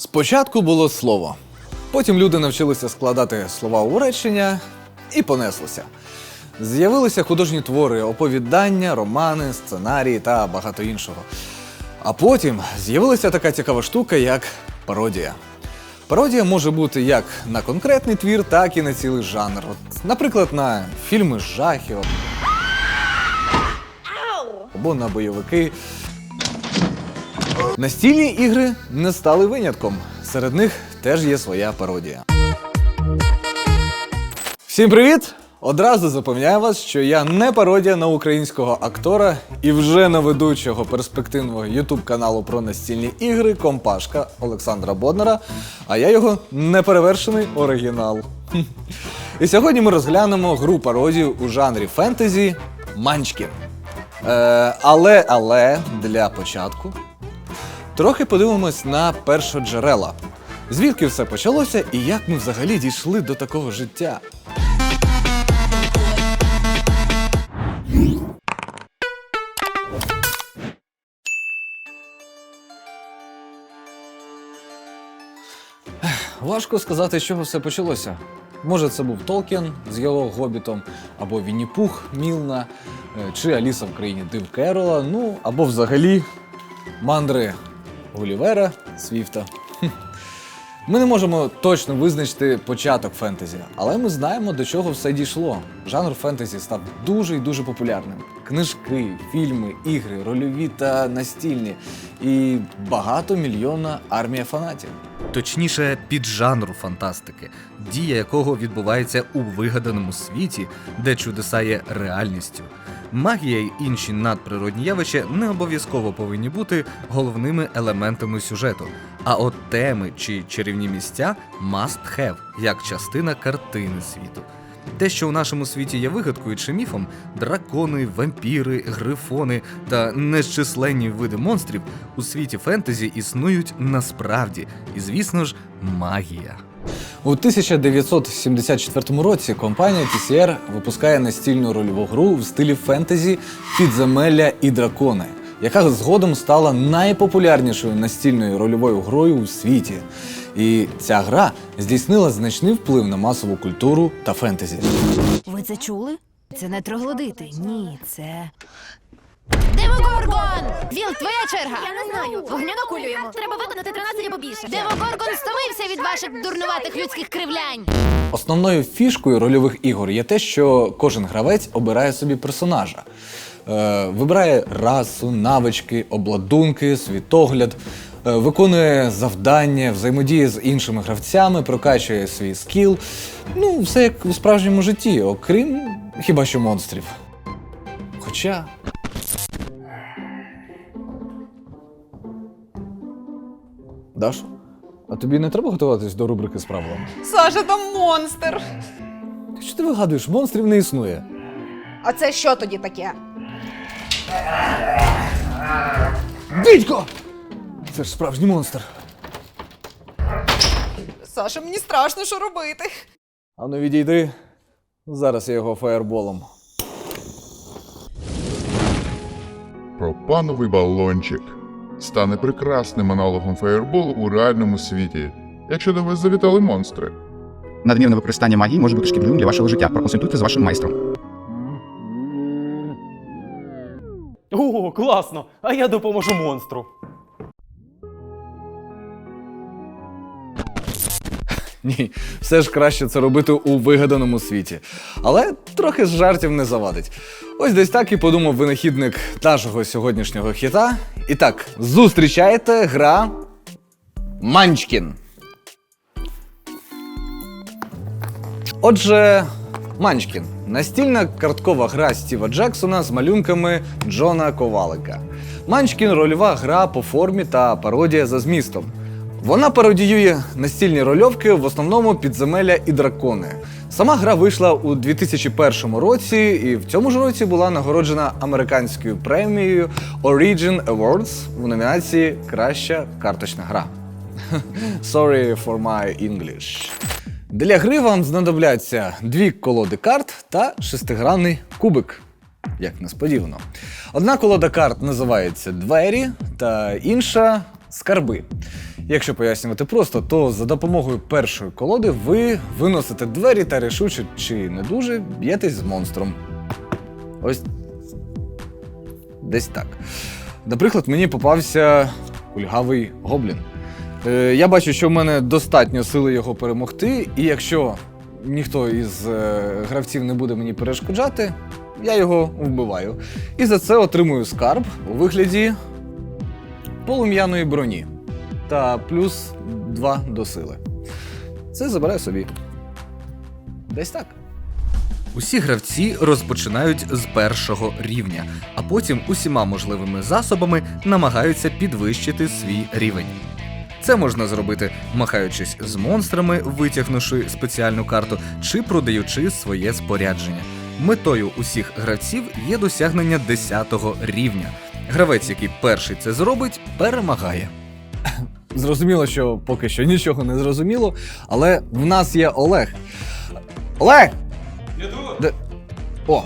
Спочатку було слово. Потім люди навчилися складати слова у речення і понеслося. З'явилися художні твори, оповідання, романи, сценарії та багато іншого. А потім з'явилася така цікава штука, як пародія. Пародія може бути як на конкретний твір, так і на цілий жанр. От, наприклад, на фільми жахів або на бойовики. Настільні ігри не стали винятком. Серед них теж є своя пародія. Всім привіт! Одразу запевняю вас, що я не пародія на українського актора і вже на ведучого перспективного ютуб каналу про настільні ігри Компашка Олександра Боднара, а я його неперевершений оригінал. І сьогодні ми розглянемо гру пародію у жанрі фентезі Манчкін. Е, але, але для початку трохи подивимось на першоджерела. Звідки все почалося і як ми взагалі дійшли до такого життя? Важко сказати, з чого все почалося. Може, це був Толкін з його гобітом, або Вінні-Пух Мілна, е, чи Аліса в країні Див Керола, ну або взагалі мандри Гулівера Свіфта. Ми не можемо точно визначити початок фентезі, але ми знаємо, до чого все дійшло. Жанр фентезі став дуже і дуже популярним. Книжки, фільми, ігри, рольові та настільні, і багатомільйонна армія фанатів. точніше піджанру фантастики, дія якого відбувається у вигаданому світі, де чудеса є реальністю. Магія й інші надприродні явища не обов'язково повинні бути головними елементами сюжету. А от теми чи чарівні місця must have, як частина картини світу. Те, що у нашому світі є вигадкою чи міфом, дракони, вампіри, грифони та незчисленні види монстрів у світі фентезі існують насправді, і звісно ж, магія. У 1974 році компанія TCR випускає настільну рольову гру в стилі фентезі Підземелля і дракони, яка згодом стала найпопулярнішою настільною рольовою грою у світі. І ця гра здійснила значний вплив на масову культуру та фентезі. Ви це чули? Це не троглодити. Ні, це. Демогоргон! Віл, твоя черга! Я не знаю. Вогню накулюємо. Треба виконати 13 або більше. Демогоргон стомився від ваших дурнуватих людських кривлянь. Основною фішкою рольових ігор є те, що кожен гравець обирає собі персонажа. Е, вибирає расу, навички, обладунки, світогляд, е, виконує завдання, взаємодіє з іншими гравцями, прокачує свій скіл. Ну, все як у справжньому житті, окрім хіба що монстрів. Хоча. Даш, а тобі не треба готуватись до рубрики з правилами? Саша, там монстр. Ти що ти вигадуєш? Монстрів не існує. А це що тоді таке? Дідько! Це ж справжній монстр. Саша, мені страшно, що робити. Ану відійди. Зараз я його фаєрболом. Пропановий балончик стане прекрасним аналогом фаєрболу у реальному світі, якщо до вас завітали монстри. Надмірне використання магії може бути шкідливим для вашого життя. Проконсультуйте з вашим майстром. О, класно! А я допоможу монстру. Ні, все ж краще це робити у вигаданому світі. Але трохи з жартів не завадить. Ось десь так і подумав винахідник нашого сьогоднішнього хіта. І так, зустрічайте гра Манчкін. Отже, Манчкін настільна карткова гра Стіва Джексона з малюнками Джона Ковалика. Манчкін рольова гра по формі та пародія за змістом. Вона пародіює настільні рольовки, в основному підземелля і дракони. Сама гра вийшла у 2001 році, і в цьому ж році була нагороджена американською премією Origin Awards в номінації Краща карточна гра. Sorry for my English. Для гри вам знадобляться дві колоди карт та шестигранний кубик. Як несподівано. Одна колода карт називається Двері та інша скарби. Якщо пояснювати просто, то за допомогою першої колоди ви виносите двері та рішуче чи не дуже б'єтесь з монстром. Ось десь так. Наприклад, мені попався кульгавий гоблін. Е, я бачу, що в мене достатньо сили його перемогти, і якщо ніхто із е, гравців не буде мені перешкоджати, я його вбиваю. І за це отримую скарб у вигляді полум'яної броні та плюс 2 до сили. Це забираю собі. Десь так. Усі гравці розпочинають з першого рівня, а потім усіма можливими засобами намагаються підвищити свій рівень. Це можна зробити, махаючись з монстрами, витягнувши спеціальну карту, чи продаючи своє спорядження. Метою усіх гравців є досягнення 10 рівня. Гравець, який перший це зробить, перемагає. Зрозуміло, що поки що нічого не зрозуміло, але в нас є Олег. Олег! Де... О,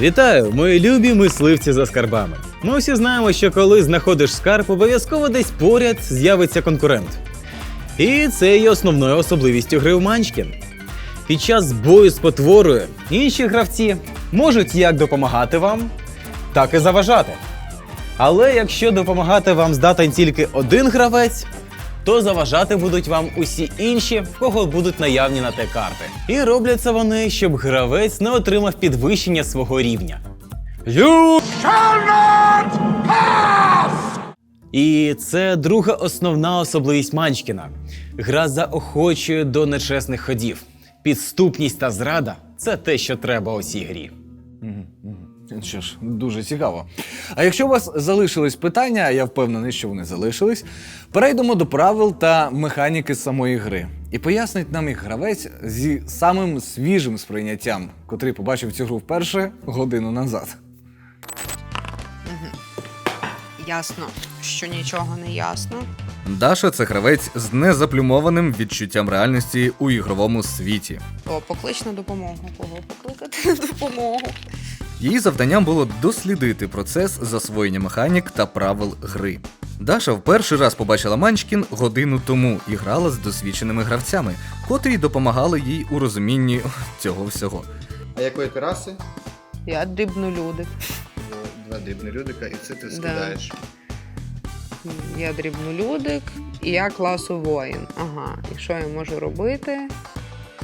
Вітаю, мої любі мисливці за скарбами. Ми всі знаємо, що коли знаходиш скарб, обов'язково десь поряд з'явиться конкурент. І це є основною особливістю гри в Манчкін. Під час бою з потворою інші гравці можуть як допомагати вам, так і заважати. Але якщо допомагати вам здатен тільки один гравець, то заважати будуть вам усі інші, в кого будуть наявні на те карти. І роблять це вони, щоб гравець не отримав підвищення свого рівня. You І це друга основна особливість Манчкіна. Гра заохочує до нечесних ходів. Підступність та зрада це те, що треба у цій грі. Що ж, дуже цікаво. А якщо у вас залишились питання, а я впевнений, що вони залишились, перейдемо до правил та механіки самої гри. І пояснить нам їх гравець зі самим свіжим сприйняттям, котрий побачив цю гру вперше годину назад. Ясно, що нічого не ясно. Даша це гравець з незаплюмованим відчуттям реальності у ігровому світі. О, поклич на допомогу. Кого покликати на допомогу? Її завданням було дослідити процес засвоєння механік та правил гри. Даша в перший раз побачила Манчкін годину тому і грала з досвідченими гравцями, котрі допомагали їй у розумінні цього всього. А якої ти раси? Я дрібнолюдик. Два дрібні людика, і це ти скидаєш. Я дрібнолюдик і я класу воїн. Ага, і що я можу робити?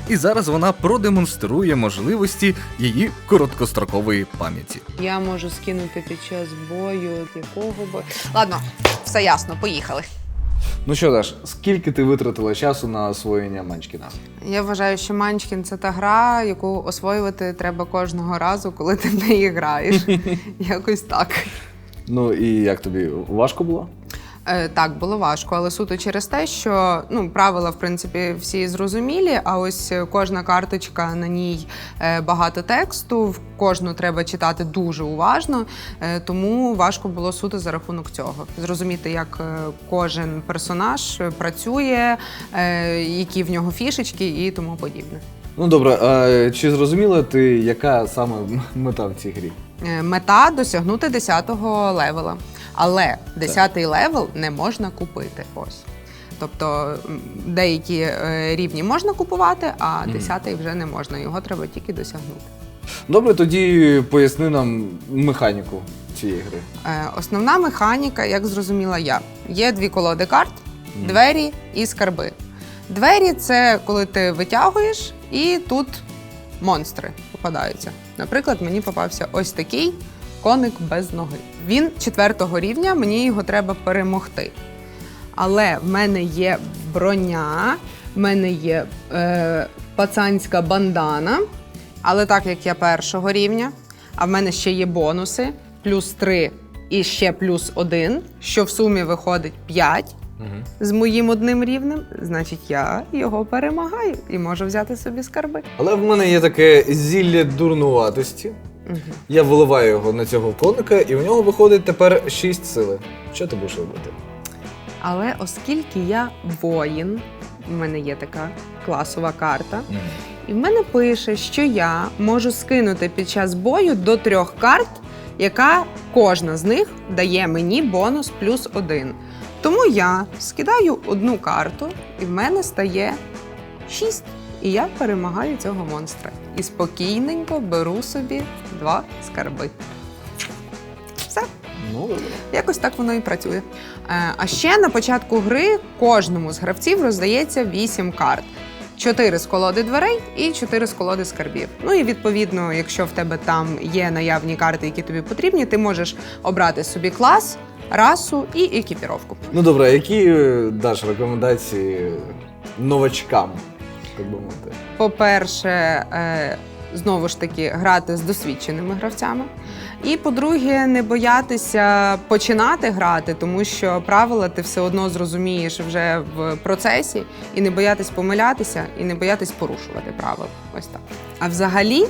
І зараз вона продемонструє можливості її короткострокової пам'яті. Я можу скинути під час бою якого бою. Ладно, все ясно, поїхали. Ну що, Даш, скільки ти витратила часу на освоєння Манчкіна? Я вважаю, що Манчкін це та гра, яку освоювати треба кожного разу, коли ти в неї граєш. Якось так. Ну і як тобі важко було? Е, так, було важко, але суто через те, що ну, правила, в принципі, всі зрозумілі, а ось кожна карточка на ній е, багато тексту, в кожну треба читати дуже уважно, е, тому важко було суто за рахунок цього. Зрозуміти, як кожен персонаж працює, е, які в нього фішечки і тому подібне. Ну добре, а чи зрозуміла ти, яка саме мета в цій грі? Мета досягнути 10-го левела. Але 10-й левел не можна купити. Ось. Тобто деякі е, рівні можна купувати, а 10-й вже не можна. Його треба тільки досягнути. Добре, тоді поясни нам механіку цієї гри. Е, Основна механіка, як зрозуміла я, є дві колоди карт, двері і скарби. Двері це коли ти витягуєш, і тут монстри попадаються. Наприклад, мені попався ось такий коник без ноги. Він четвертого рівня, мені його треба перемогти. Але в мене є броня, в мене є е, пацанська бандана. Але так як я першого рівня, а в мене ще є бонуси, плюс 3 і ще плюс 1, що в сумі виходить 5 з моїм одним рівнем, значить я його перемагаю і можу взяти собі скарби. Але в мене є таке зілля дурнуватості. Я виливаю його на цього коника, і в нього виходить тепер 6 сили. Що ти будеш робити? Але оскільки я воїн, в мене є така класова карта, і в мене пише, що я можу скинути під час бою до трьох карт, яка кожна з них дає мені бонус плюс один. Тому я скидаю одну карту, і в мене стає 6. І я перемагаю цього монстра. І спокійненько беру собі два скарби. Все. Ну. Якось так воно і працює. Е, А ще на початку гри кожному з гравців роздається 8 карт. 4 з колоди дверей і 4 з колоди скарбів. Ну і відповідно, якщо в тебе там є наявні карти, які тобі потрібні, ти можеш обрати собі клас, расу і екіпіровку. Ну добре, які е, даш рекомендації новачкам, так би мовити? По-перше, е, знову ж таки, грати з досвідченими гравцями. І по-друге, не боятися починати грати, тому що правила ти все одно зрозумієш вже в процесі, і не боятись помилятися, і не боятись порушувати правила. Ось так. А взагалі,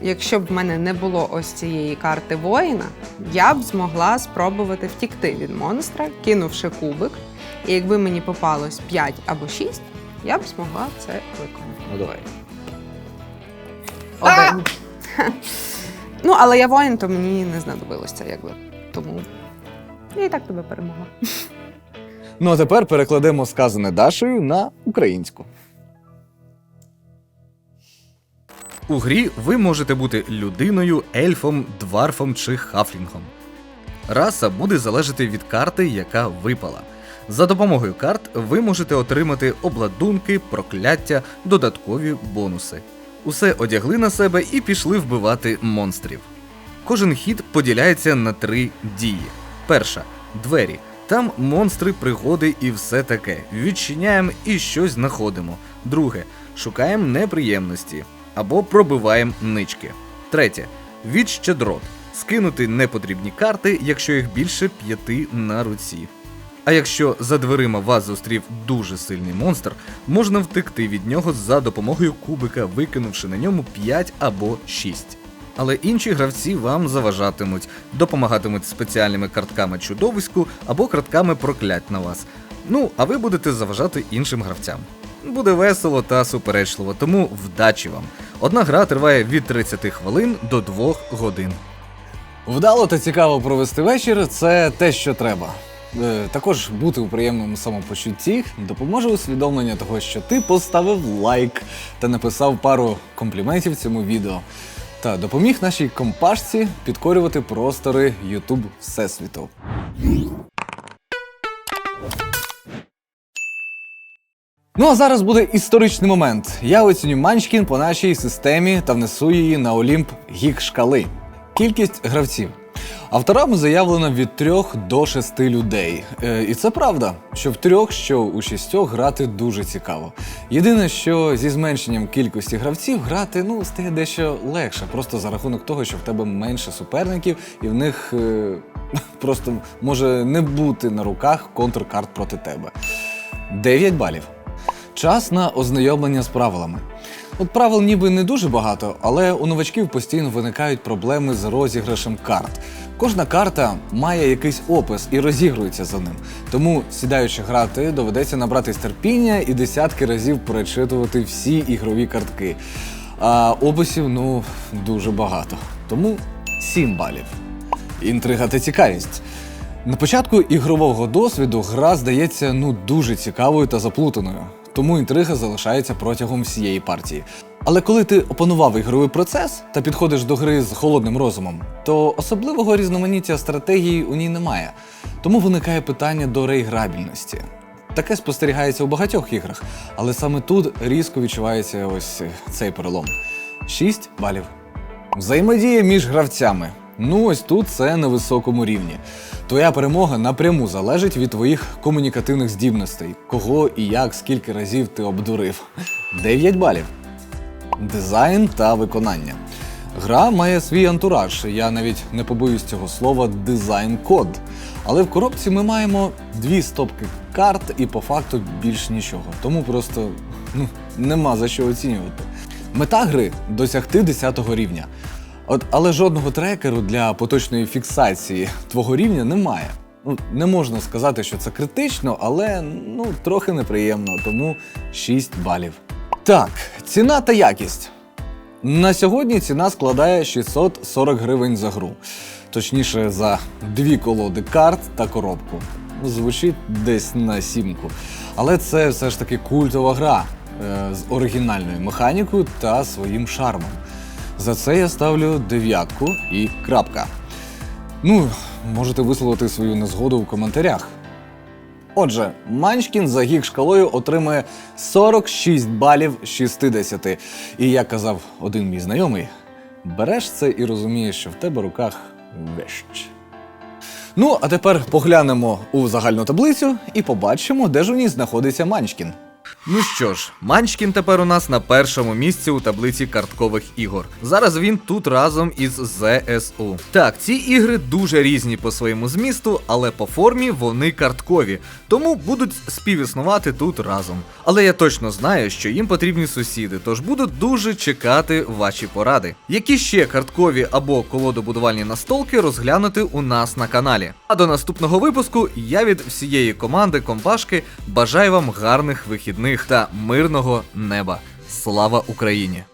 якщо б в мене не було ось цієї карти воїна, я б змогла спробувати втікти від монстра, кинувши кубик. І якби мені попалось 5 або 6, я б змогла це виконати. Ну давай. Один. ну, але я воїн, то мені не знадобилось це, якби. Тому я і так тебе перемогла. Ну а тепер перекладемо сказане Дашею на українську. У грі ви можете бути людиною, ельфом, дварфом чи хафлінгом. Раса буде залежати від карти, яка випала. За допомогою карт ви можете отримати обладунки, прокляття, додаткові бонуси. Усе одягли на себе і пішли вбивати монстрів. Кожен хід поділяється на три дії. Перша двері. Там монстри, пригоди і все таке. Відчиняємо і щось знаходимо. Друге шукаємо неприємності або пробиваємо нички. Третє відщедрот. Скинути непотрібні карти, якщо їх більше п'яти на руці. А якщо за дверима вас зустрів дуже сильний монстр, можна втекти від нього за допомогою кубика, викинувши на ньому 5 або 6. Але інші гравці вам заважатимуть, допомагатимуть спеціальними картками чудовиську або картками проклять на вас. Ну, а ви будете заважати іншим гравцям. Буде весело та суперечливо, тому вдачі вам. Одна гра триває від 30 хвилин до 2 годин. Вдало та цікаво провести вечір це те, що треба. Е, Також бути у приємному самопочутті допоможе усвідомлення того, що ти поставив лайк та написав пару компліментів цьому відео. Та допоміг нашій компашці підкорювати простори YouTube Всесвіту. Ну а зараз буде історичний момент. Я оціню Манчкін по нашій системі та внесу її на Олімп гік шкали. Кількість гравців. Авторами заявлено від трьох до шести людей. Е, і це правда, що в трьох, що у шістьох грати дуже цікаво. Єдине, що зі зменшенням кількості гравців грати ну, стає дещо легше, просто за рахунок того, що в тебе менше суперників, і в них е, просто може не бути на руках контркарт проти тебе. 9 балів. Час на ознайомлення з правилами. От правил ніби не дуже багато, але у новачків постійно виникають проблеми з розіграшем карт. Кожна карта має якийсь опис і розігрується за ним. Тому, сідаючи грати, доведеться набратись терпіння і десятки разів перечитувати всі ігрові картки. А описів ну дуже багато. Тому 7 балів. Інтрига та цікавість. На початку ігрового досвіду гра здається ну дуже цікавою та заплутаною, тому інтрига залишається протягом всієї партії. Але коли ти опанував ігровий процес та підходиш до гри з холодним розумом, то особливого різноманіття стратегії у ній немає. Тому виникає питання до реіграбільності. Таке спостерігається у багатьох іграх, але саме тут різко відчувається ось цей перелом. 6 балів. Взаємодія між гравцями. Ну, ось тут це на високому рівні. Твоя перемога напряму залежить від твоїх комунікативних здібностей, кого і як, скільки разів ти обдурив. 9 балів. Дизайн та виконання. Гра має свій антураж. Я навіть не побоюсь цього слова дизайн-код. Але в коробці ми маємо дві стопки карт і по факту більш нічого. Тому просто ну, нема за що оцінювати. Мета гри досягти 10 рівня. От, але жодного трекеру для поточної фіксації твого рівня немає. Ну, не можна сказати, що це критично, але ну, трохи неприємно, тому 6 балів. Так, ціна та якість. На сьогодні ціна складає 640 гривень за гру. Точніше, за дві колоди карт та коробку. звучить десь на сімку. Але це все ж таки культова гра е, з оригінальною механікою та своїм шармом. За це я ставлю дев'ятку і крапка. Ну, можете висловити свою незгоду у коментарях. Отже, Манчкін за гік шкалою отримує 46 балів 60. І як казав один мій знайомий, береш це і розумієш, що в тебе руках вещ. Ну, а тепер поглянемо у загальну таблицю і побачимо, де ж у ній знаходиться Манчкін. Ну що ж, Манчкін тепер у нас на першому місці у таблиці карткових ігор. Зараз він тут разом із ЗСУ. Так, ці ігри дуже різні по своєму змісту, але по формі вони карткові, тому будуть співіснувати тут разом. Але я точно знаю, що їм потрібні сусіди, тож буду дуже чекати ваші поради. Які ще карткові або колодобудувальні настолки розглянути у нас на каналі. А до наступного випуску я від всієї команди Компашки бажаю вам гарних вихідних та мирного неба. Слава Україні!